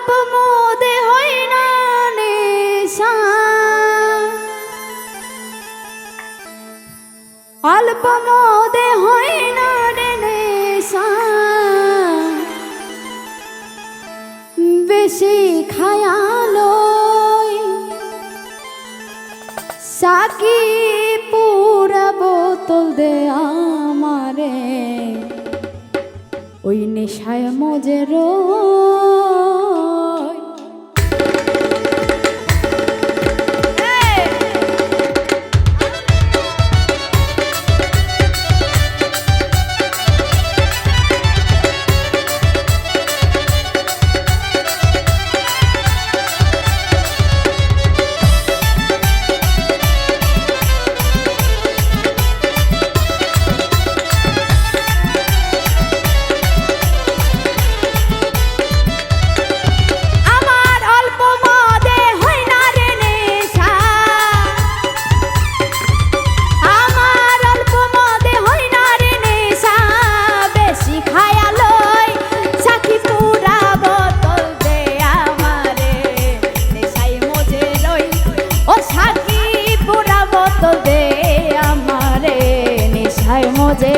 অল্প মোদে হয় না নেশা। অল্প মোদে হয় না রে বেশি খায়ালো সাকি পুরা বোতল দে আমারে। ওই নেশায় মজের আমার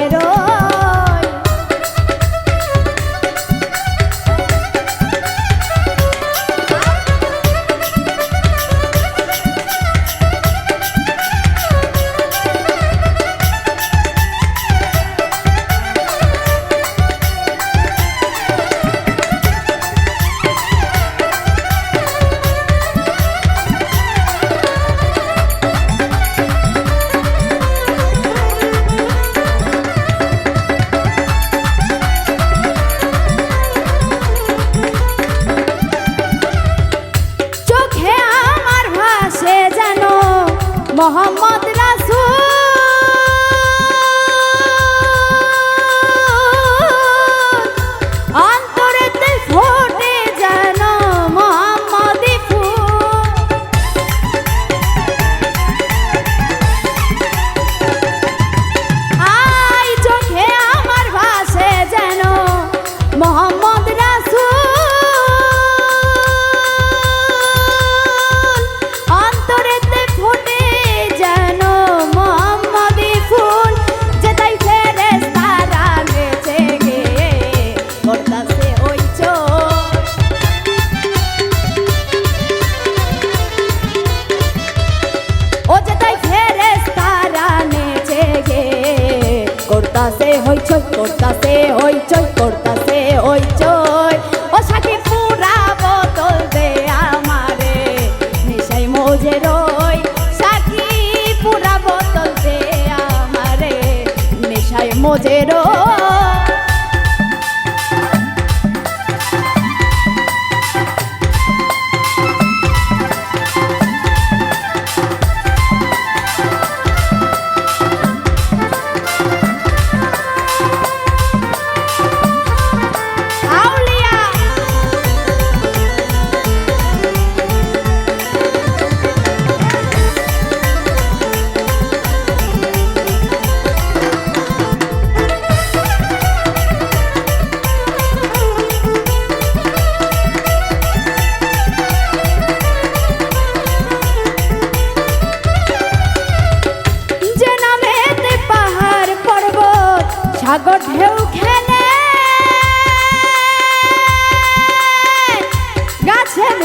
মজে ও যে তাই ফেরেশতারা নেচে গে। করতাছে হইচই করতাছে হইচই করতাছে হইচই। ও সাকি পুরা বোতল আমারে নেশাই মজে রই। সাকি পুরা আমারে নেশাই মজে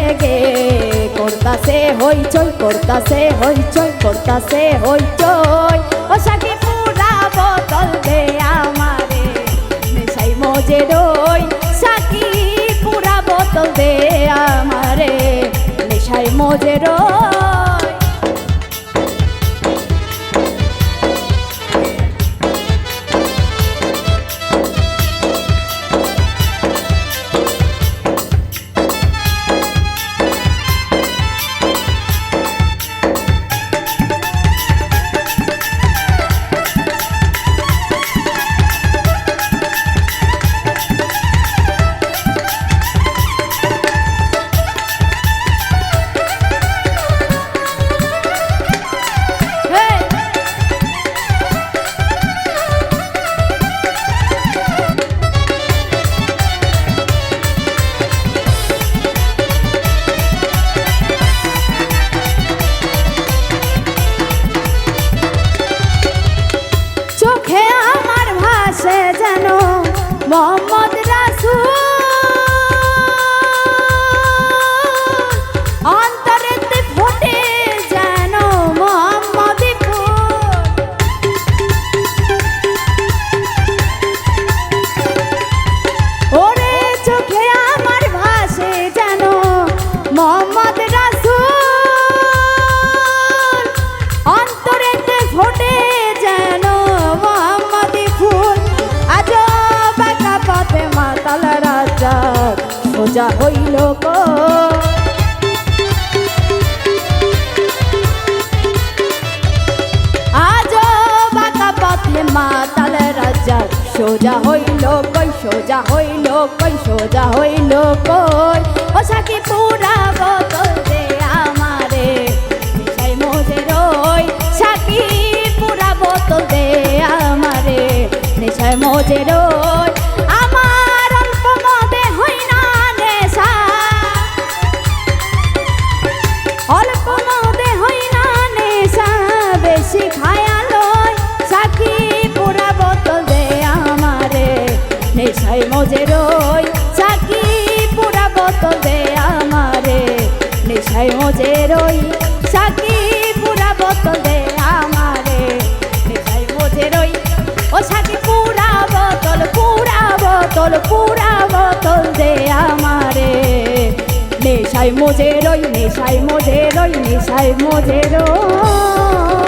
নেচে গে করতাছে হইচই করতাছে হইচই করতাছে হইচই। ও সাকি পুরা বোতল দে আমারে, মেশাই মজে রই সাকি পুরা বোতল দে আমারে, মেশাই মজে রই সোজা হইল গো। আজ বাঁকা পথে মাতাল রাজা, সোজা হইল কই, সোজা হইল কই, সোজা হইল কই? ও পুরা বোতল দে আমারে মিশাই মোজে রই। সাকি পুরা আমারে দে আমারে। নেশায় মজে রই, সাকি পুরা বোতল দে আমারে। নেশায় মজে রই, ও সাকি পুরা বোতল পুরা বোতল পুরা বোতল দে আমারে। নেশায় মজে রই, নেশায় মজে রই, নেশায় মজে রই।